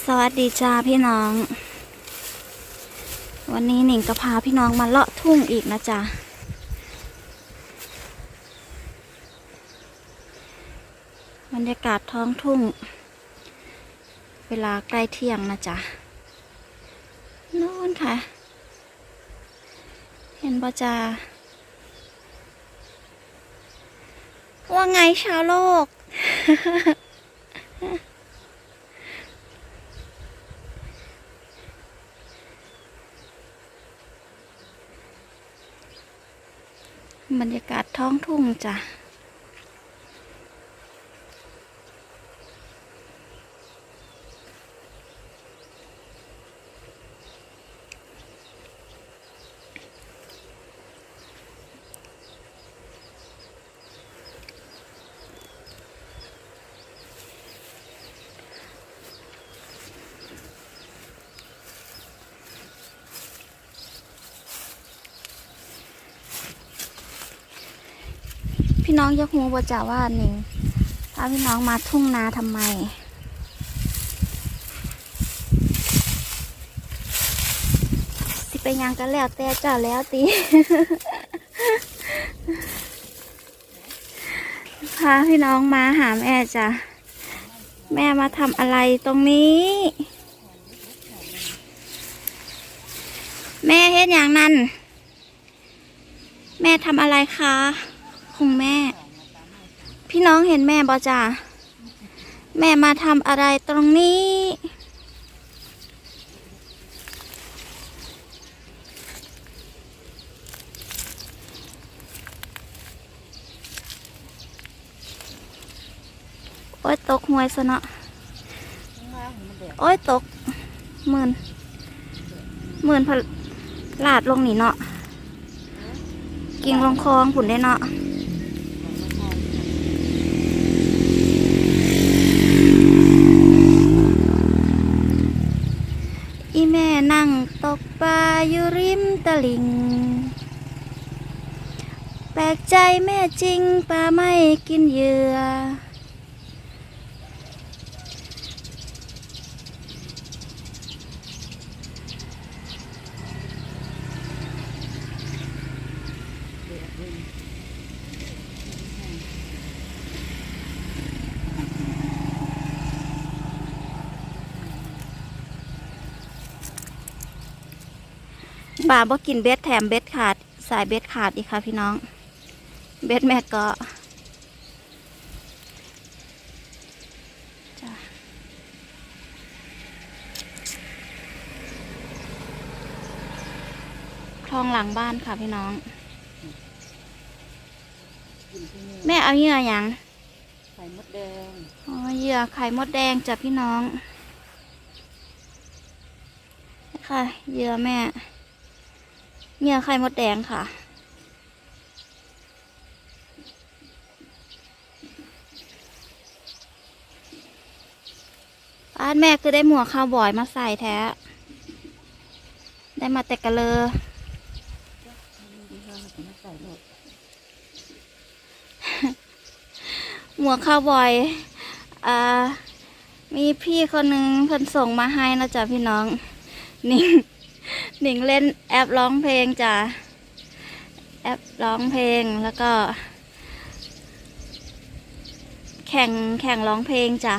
สวัสดีจ้าพี่น้อง วันนี้หนิงก็พาพี่น้องมาเลาะทุ่งอีกนะจ๊ะบรรยากาศท้องทุ่ง เวลาใกล้เที่ยงนะจ๊ะโน่นค่ะ เห็นปะจ๊ะว่าไงชาวโลก บรรยากาศท้องทุ่งจ้ะ พี่น้องยกหูว่าจะว่าหนิงถ้าพี่น้องมาทุ่งนาทำไม สิไปยังกันแล้วแต่เจ้าแล้วตีพาพี่น้องมาหาแม่จ้ะ แม่มาทำอะไรตรงนี้ แม่เฮ็ดอย่างนั้น แม่ทำอะไรคะ คุณแม่ พี่น้องเห็นแม่บอจ้าแม่มาทำอะไรตรงนี้ โอ้ยตกหวยซะเนาะโอ้ยตกหมื่นหมื่นพลาดลงนี่เนาะกิ่งลงคลองผุนได้เนาะ อีแม่นั่งตกปลาอยู่ริมต ลิง แปลกใจแม่จริงปลาไม่กินเหยื่อ ป่าบ่กินเบ็ดแถมเบ็ดขาด สายเบ็ดขาดอีกค่ะพี่น้อง เบ็ดแม่ก็จ้ะคลองหลังบ้านค่ะพี่น้อง แม่เอาเหยื่ออย่างไข่มดแดงอ๋อเหยื่อไข่มดแดงจ้ะพี่น้องค่ะเหยื่อแม่ เหยื่อไข่มดแดงค่ะบ้านแม่คือได้หมวกคาวบอยมาใส่แท้ ได้มาแต่กะเลอหมวกคาวบอยอ่ามีพี่คนหนึ่งเพิ่นส่งมาให้นะจ๊ะพี่น้องหนิง หนิงเล่นแอปร้องเพลงจ้ะแอปร้องเพลงแล้วก็ แข่งแข่งร้องเพลงจ้ะ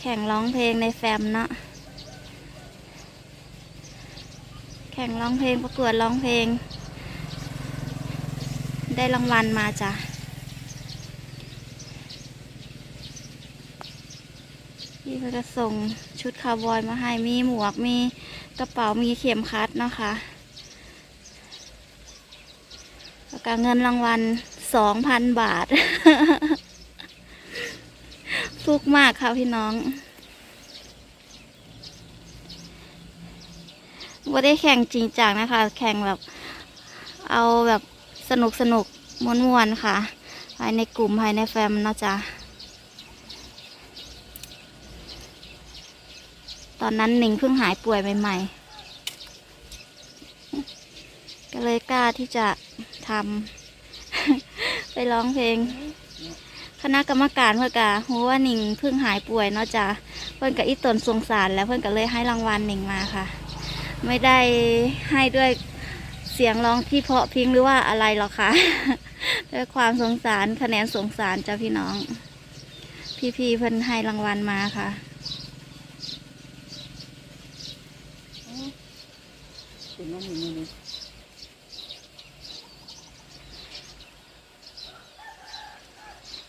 แข่งร้องเพลงในแฟมเนาะแข่งร้องเพลงประกวดร้องเพลง ได้รางวัลมาจ้ะพี่เขาจะส่งชุดคาวบอยมาให้มีหมวกมี กระเป๋ามีเข็มขัดนะคะแล้วก็เงินรางวัลสองพันบาทฟุกมากค่ะพี่น้องว่าได้แข่งจริงจังนะคะ แข่งแบบ เอาแบบสนุกสนุกมวนๆค่ะ ภายในกลุ่มภายในแฟมนะจ๊ะ ตอนนั้นหนิงเพิ่งหายป่วยใหม่ๆ ก็เลยกล้าที่จะทำไปร้องเพลงขณะกรรมการเพื่อกะรู้ว่าหนิงเพิ่งหายป่วยเนาะจ้ะเพื่อนกับอีตนสงสารแล้วเพื่อนก็เลยให้รางวัลหนิงมาค่ะ ไม่ได้ให้ด้วยเสียงร้องที่เพาะพิ้งหรือว่าอะไรหรอกค่ะด้วยความสงสารคะแนนสงสารจ้าพี่น้อง พี่ๆเพิ่นให้รางวัลมาค่ะ เป็ นน้องมีมือนี่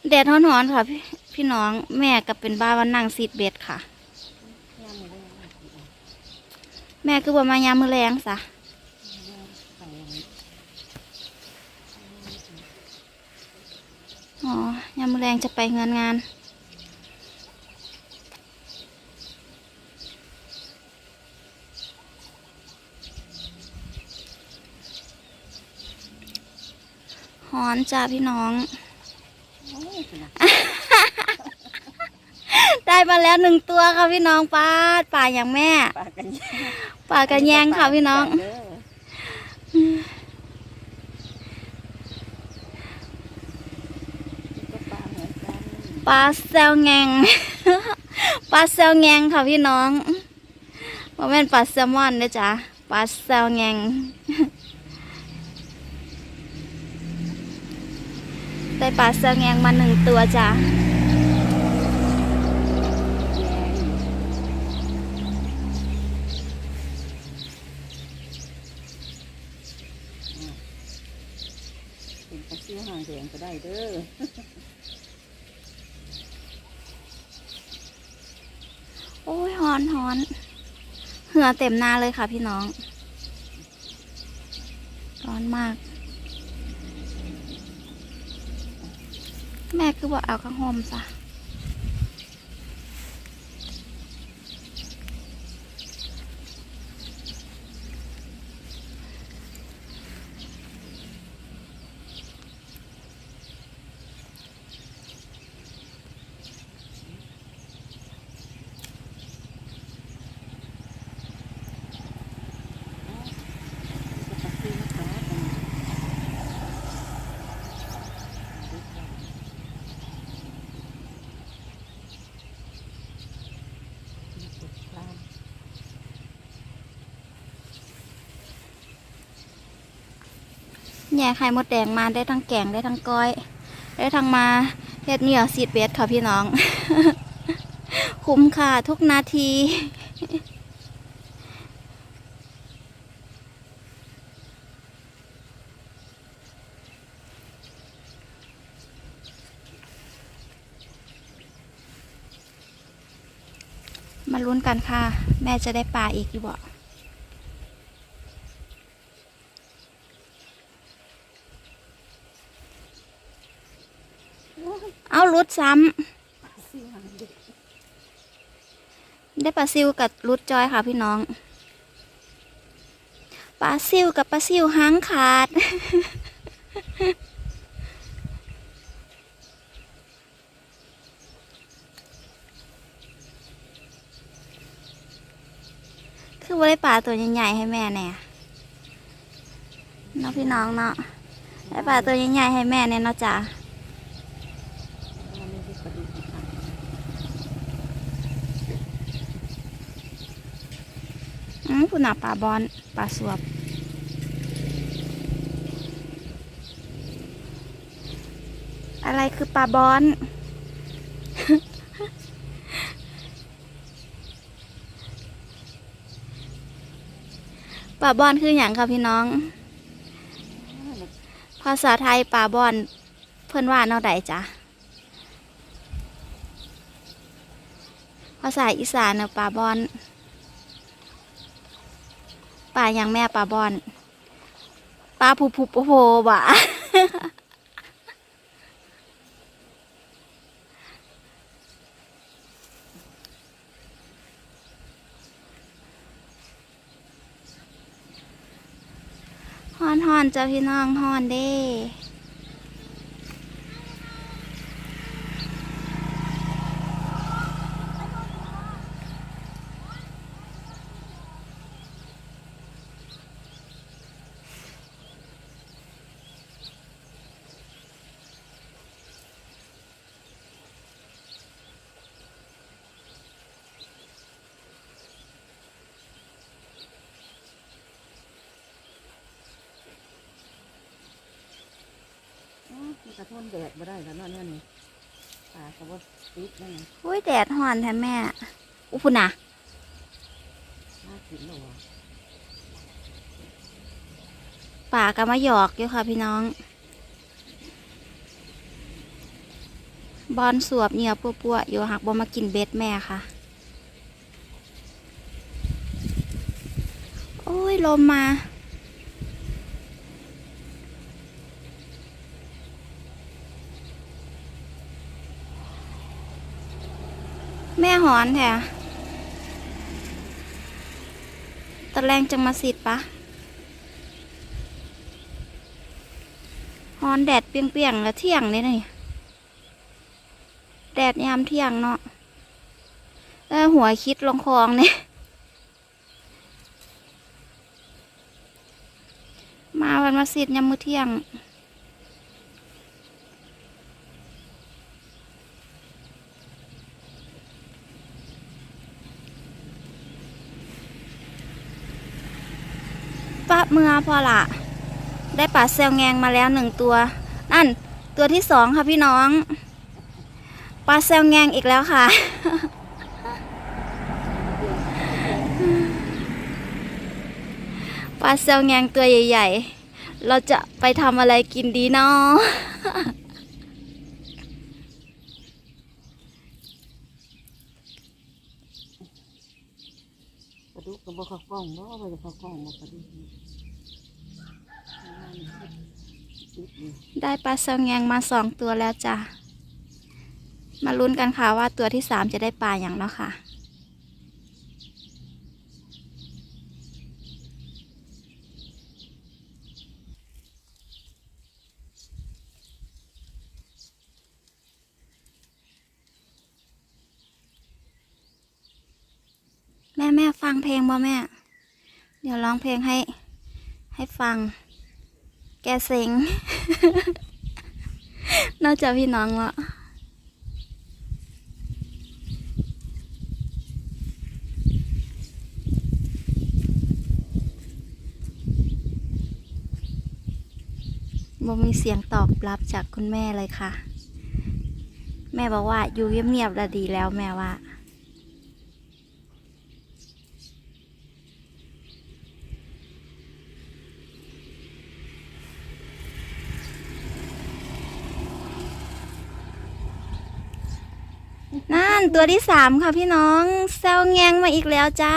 แดดร้อนๆค่ะพี่พี่น้องแม่ก็เป็นบ้าวันนั่งซีดเบ็ดค่ะ แม่คือบ่มายามมือแรงซะย่างใส่ะอ๋อยามมือแรงจะไปเงินงาน หอนจ้าพี่น้อง ได้มาแล้วหนึ่งตัวค่ะพี่น้องป้าป่าอย่างแม่ปลากันย่างป่ากระแยงค่ะพี่น้อง เด้ก็ปลาเหมือนกันปลาแซวแงง ปลาแซวแงงค่ะพี่น้องว่าแม่นปลาแซลมอนนะจ๊ะปลาแซวแงง ได้ปลาแซวแงงมาหนึ่งตัวจ้ะแยงเป็นปลาซิวหางแดงก็ได้เด้อโอ้ยฮอนฮอนเหงื่อเต็มหน้าเลยค่ะพี่น้อง ร้อนมาก แม่คือบอกเอาข้างห่มซะ ปลาซิวนะคะปลา แย่ไข่มดแดงมาได้ทั้งแกงได้ทั้งก้อย ได้ทั้งมาเฮ็ดเหนี่ยวสีดเบสค่ะพี่น้อง คุ้มค่าทุกนาทีมาลุ้นกันค่ะ แม่จะได้ปลาอีกหรือยู่บ่ เอารุดซ้ซิวหางแดงำได้ปลาซิวกับรุดจอยค่ะพี่น้องปลาซิวกับปลาซิวหางขาด คือว่าได้ปลาตัวใหญ่ๆให้แม่แน่เนาะพี่น้องเนาะได้ปลาตัวใหญ่ๆให้แม่แน่เนาะจ้ะ มันไม่ได้ปลาดุกค่ะ อืมคุณน่ะปลาบอนปลาสวบอะไรคือปลาบอน ปลาบอนคืออย่างค่ะพี่น้อง ภาษาไทยปลาบอนเพื่อนว่าเนาใดจ้ะ ภาษาอีสานเนาะปลาบอน ปลายังแม่ปลาบอนปลาผูผูโผโผบ่ะฮอนฮอนจ้าพี่น้องฮอนเด้ บ่ได้แล้วเนาะเนี่ยนี่ปลาก็บ่ติดนั่นน่ะอุ้ยแดดห่อนแท้แม่อุพุนะน่ากินหรอป่าก็มาหยอกอยู่ค่ะพี่น้อง บอลสวบเหนียวปัวๆอยู่หักบอมากินเบ็ดแม่ค่ะ โอ้ยลมมา แม่ หอนแท้ตะแรงจังมาสิดปะฮอนแดดเปียงๆแล้วเที่ยงเลยนี่ แดดยามเที่ยงเนาะแล้วหัวคิดลงคลองเนี่ยมาวันมาสิดยามมื้อเที่ยง มื่อพอละได้ปลาเซลแงงมาแล้วหนึ่งตัว นั่นตัวที่สองค่ะพี่น้องปลาเซลแงงอีกแล้วค่ะ ปลาเซลแงงตัวใหญ่ ๆ เราจะไปทำอะไรกินดีเนาะปลาดุกก็บ่เข้ากล้องบ่ว่าจะเข้ากล้องบ่ปลาดุกนี่ติดอยู่ ได้ปลาเซลแงงมาสองตัวแล้วจ้ะ มาลุ้นกันค่ะว่าตัวที่สามจะได้ปลาอย่างเนาะค่ะ แม่แม่ฟังเพลงบ่แม่ เดี๋ยวร้องเพลงให้ให้ฟัง แกเซ็ง นอกจากพี่น้องละบ่มีเสียงตอบรับจากคุณแม่เลยค่ะ แม่บอกว่าอยู่เงียบๆแลดีแล้วแม่ว่า นั่นตัวที่สามค่ะพี่น้องแซวแงงมาอีกแล้วจ้า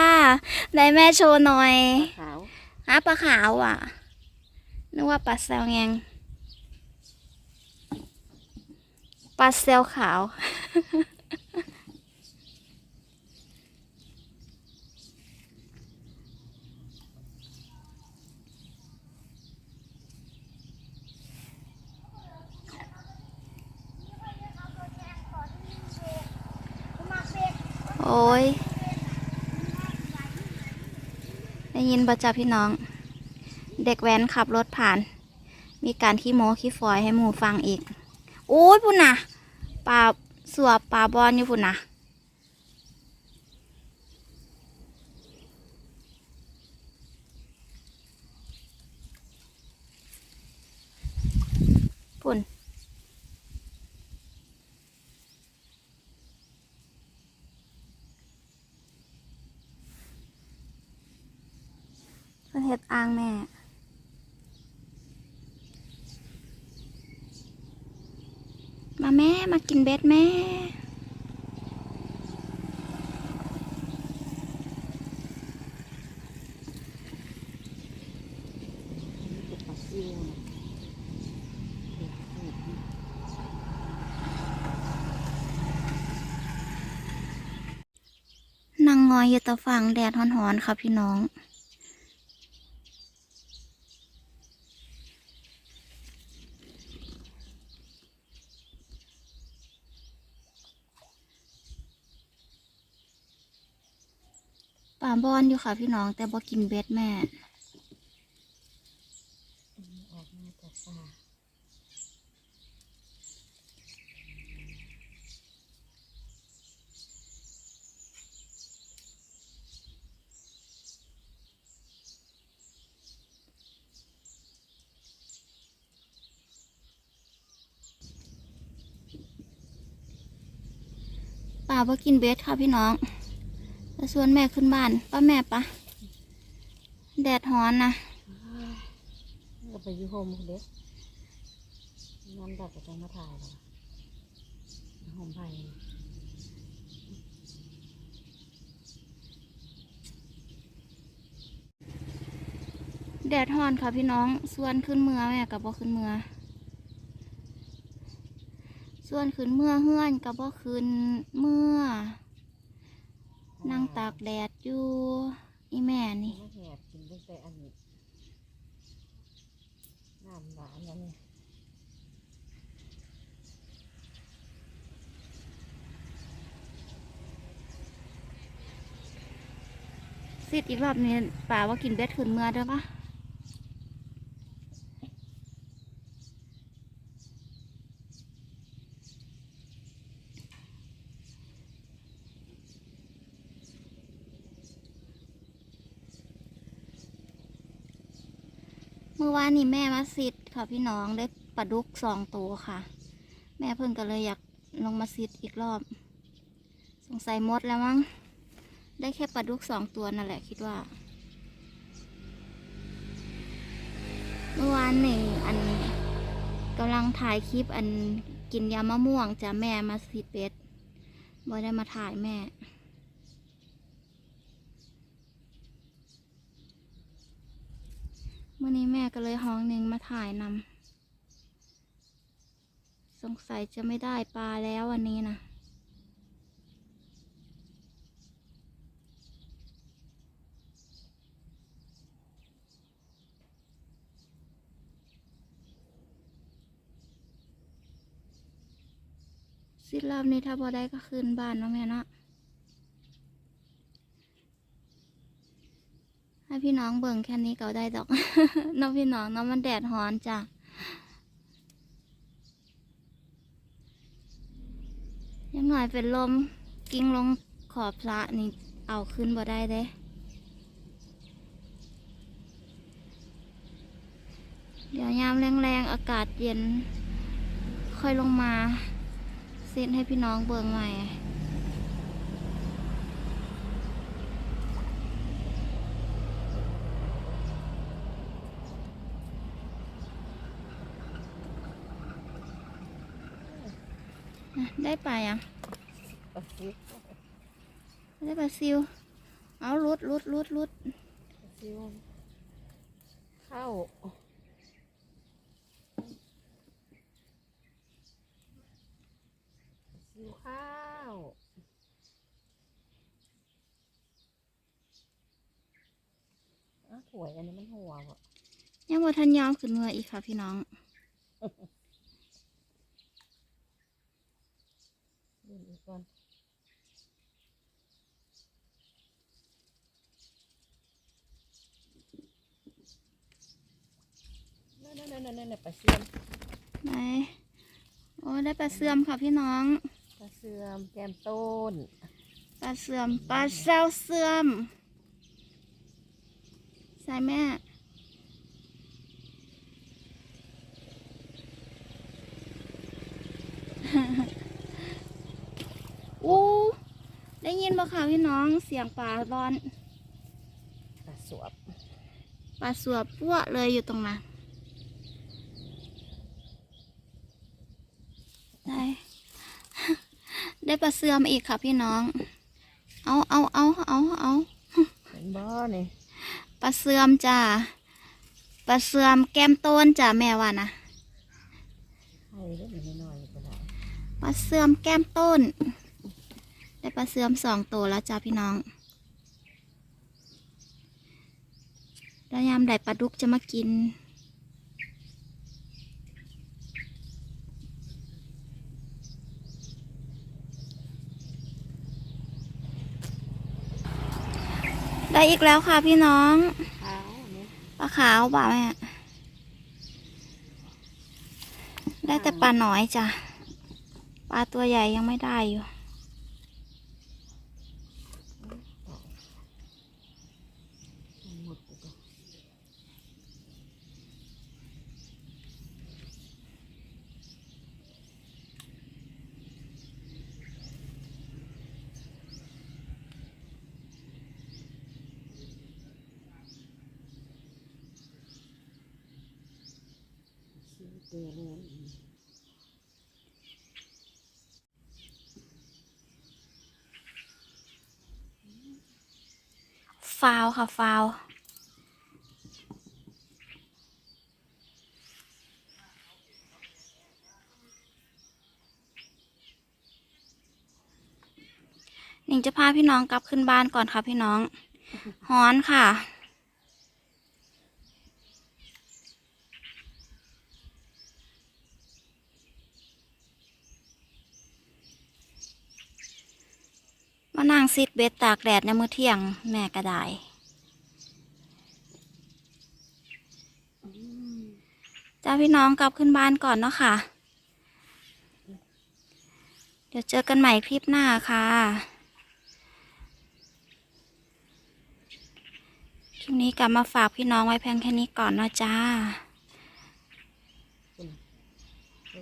ได้แม่โชว์หน่อยขาวฮะปลาขาวอะ นึกว่าปลาแซวแงงปลาแซวขาว โอ้ย ได้ยินประจับพี่น้อง เด็กแว้นขับรถผ่าน มีการขี้โม้ขี้ฟอยให้หมูฟังอีก โอ้ยพุ่นนะปลาสวบปลาบอลอยู่พุ่นนะพุ่น เพิ่นเฮ็ดอ่างแม่มาแม่มากินเบ็ดแม่นั่งงอยอยู่ตะฟังแดดฮ้อนๆค่ะพี่น้อง บอนอยู่ค่ะพี่น้อง แต่บอกินเบ็ดแม่ป่าบ่กินเบสค่ะพี่น้อง จะชวนแม่ขึ้นบ้านป้าแม่ปะแดดฮ้อนนะก็ไปอยูโฮมคนเด็กนอนดับก็ต้องมาถ่ายแล้วโฮมไผ่แดดฮ้อนค่ะพี่น้องชวนขึ้นเมือแม่กับบ่ขึ้นเมือชวนขึ้นเมื่อเฮือนกับบ่ขึ้นเมื่อ นั่งตากแดดอยู่อีแม่นี่แหบกินตั้งแต่อันนี้น้ำหวานแล้วเนี่ยสิอีกรอบนี้ป่าว่ากินเบ็ดขึ้นเมื่อเด้อปะ เมื่อวานนี้แม่มาสิทธิ์ค่ะพี่น้องได้ปลาดุกสองตัวค่ะ แม่เพิ่งก็เลยอยากลงมาสิทธิ์อีกรอบ สงสัยมดแล้วมั้ง ได้แค่ปลาดุกสองตัวนั่นแหละคิดว่า เมื่อวานนี่อันกำลังถ่ายคลิปอันกินยามะม่วงจะแม่มาสิเป็ดบ่ได้มาถ่ายแม่ มื่อนี้แม่ก็เลยห้องหนึ่งมาถ่ายนำสงสัยจะไม่ได้ปลาแล้ววันนี้นะสิรอบนี้ถ้าพอได้ก็คืนบ้านเนาะแม่เนาะให้ พี่น้องเบิ่งแค่นี้ก็ได้ดอกน้องพี่น้องเนาะมันแดดร้อนจ้ะยังหน่อยเป็นลมกิ้งลงขอบสระนี่เอาขึ้นบ่ได้เด้เดี๋ยวยามแรงๆ อากาศเย็น ค่อยลงมาเซตให้พี่น้องเบิ่งใหม่ ได้ไปอะปลาซิวได้ปลาซิว เอาลุดลุดลุดลุดปลาซิวเข้าซิวข้าวอ้าวถวยอันนี้มันหัวบ่ยังบ่ทันยาวขึ้นเมื่ออีกค่ะพี่น้อง ดูอี กก่อนนั่นนั่นนั่นนั่นปลาเสื่อมไหนโอ้ได้ปลาเสื่อมค่ะพี่น้องปลาเสื่อมแกมต้นปลาเสื่อมปลาแซวเสื่อมใส่แม่ อู้ได้ยิ นบ่ค่ะพี่น้องเสียงปลาบอนปลาสวบปลาสวบปั้วเลยอยู่ตรงนั้นได้ ได้ปลาเสื่อมอีกค่ะพี่น้อง เอาเอาเอาเอาเอาเห็นบ่นี่ปลาเสื่อมจ้าปลาเสื่อมแก้มต้นจ้าแม่ว่านะไข่ได้หน่อยหน่อยก็ได้ปลาเสื่อมแก้มต้นได้ ปลาเสื่อมสองตัวแล้วจ้าพี่น้องแล้วยามใดปลาดุกจะมากิน ได้อีกแล้วค่ะพี่น้องปลาขาวบ่าแม่ได้แต่ปลาน้อยจ้ะปลาตัวใหญ่ยังไม่ได้อยู่ หมดกูก็ เจอเลย ฟาวค่ะฟาวหนิงจะพาพี่น้องกลับขึ้นบ้านก่อนค่ะพี่น้องฮ้อนค่ะ มานั่ง ซิดเบ็ดตากแดดในมื้อเที่ยง แม่ก็ได้จ้าพี่น้องกลับขึ้นบ้านก่อนเนาะค่ะ เดี๋ยวเจอกันใหม่คลิปหน้าค่ะ คลิปนี้กลับมาฝากพี่น้องไว้เพียงแค่นี้ก่อนเนาะจ้า เอ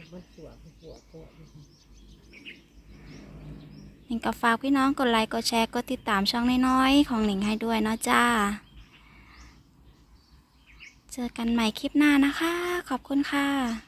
อมันสวยมันสวยสวย หนิงก็ฝากพี่น้องกดไลค์กดแชร์กดติดตามช่องน้อยๆของหนิงให้ด้วยเนาะจ้า เจอกันใหม่คลิปหน้านะคะ ขอบคุณค่ะ